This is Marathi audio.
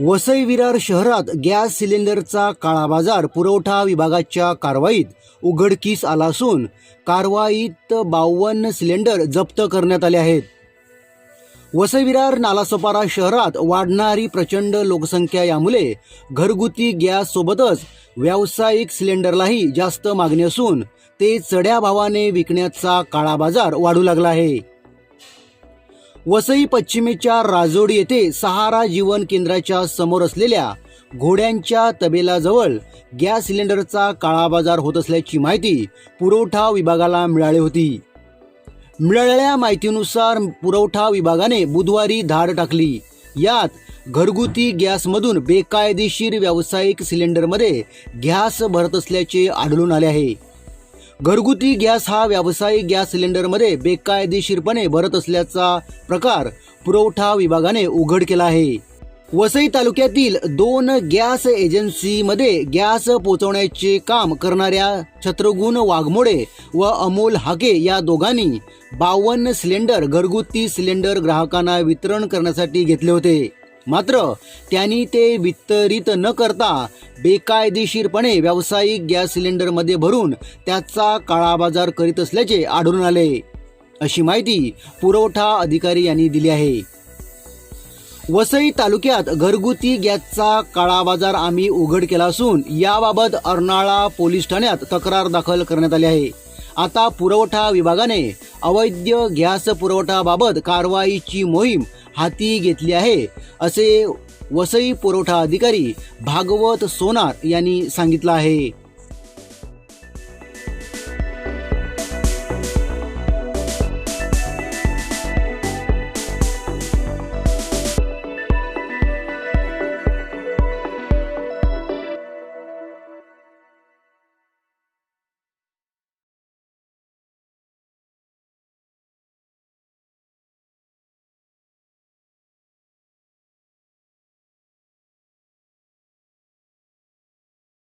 वसई विरार शहरात गॅस सिलेंडरचा काळा बाजार पुरवठा विभागाच्या कारवाईत उघडकीस आला असून कारवाईत बावन्न सिलेंडर जप्त करण्यात आले आहेत. वसई विरार नालासोपारा शहरात वाढणारी प्रचंड लोकसंख्या यामुळे घरगुती गॅस सोबतच व्यावसायिक सिलेंडरलाही जास्त मागणी असून ते चढ्या भावाने विकण्याचा काळा बाजार वाढू लागला आहे. वसई पश्चिमेच्या राजोड येथे सहारा जीवन केंद्राच्या समोर असलेल्या घोड्यांच्या तबेलाजवळ गॅस सिलेंडरचा काळाबाजार होत असल्याची माहिती पुरवठा विभागाला मिळाली होती. मिळालेल्या माहितीनुसार पुरवठा विभागाने बुधवारी धाड टाकली. यात घरगुती गॅसमधून बेकायदेशीर व्यावसायिक सिलेंडरमध्ये गॅस भरत असल्याचे आढळून आले आहे. घरगुती गॅस हा व्यावसायिक गॅस सिलेंडरमध्ये बेकायदेशीरपणे भरत असल्याचा प्रकार पुरवठा विभागाने उघड केला आहे. वसई तालुक्यातील दोन गॅस एजन्सीमध्ये गॅस पोहोचवण्याचे काम करणाऱ्या छत्रगुण वाघमोडे व अमोल हाके या दोघांनी बावन्न सिलेंडर घरगुती सिलेंडर ग्राहकांना वितरण करण्यासाठी घेतले होते. मात्र त्यांनी ते वितरित न करता बेकायदेशीरपणे व्यावसायिक गॅस सिलेंडरमध्ये भरून त्याचा काळाबाजार करीत असल्याचे आढळून आले. अशी माहिती पुरवठा अधिकारी यांनी दिली आहे. वसई तालुक्यात घरगुती गॅसचा काळाबाजार आम्ही उघड केला असून याबाबत अर्नाळा पोलीस ठाण्यात तक्रार दाखल करण्यात आली आहे. आता पुरवठा विभागाने अवैध गॅस पुरवठाबाबत कारवाईची मोहीम हाती घेतली आहे असे वसई पुरवठा अधिकारी भागवत सोनार यांनी सांगितलं आहे.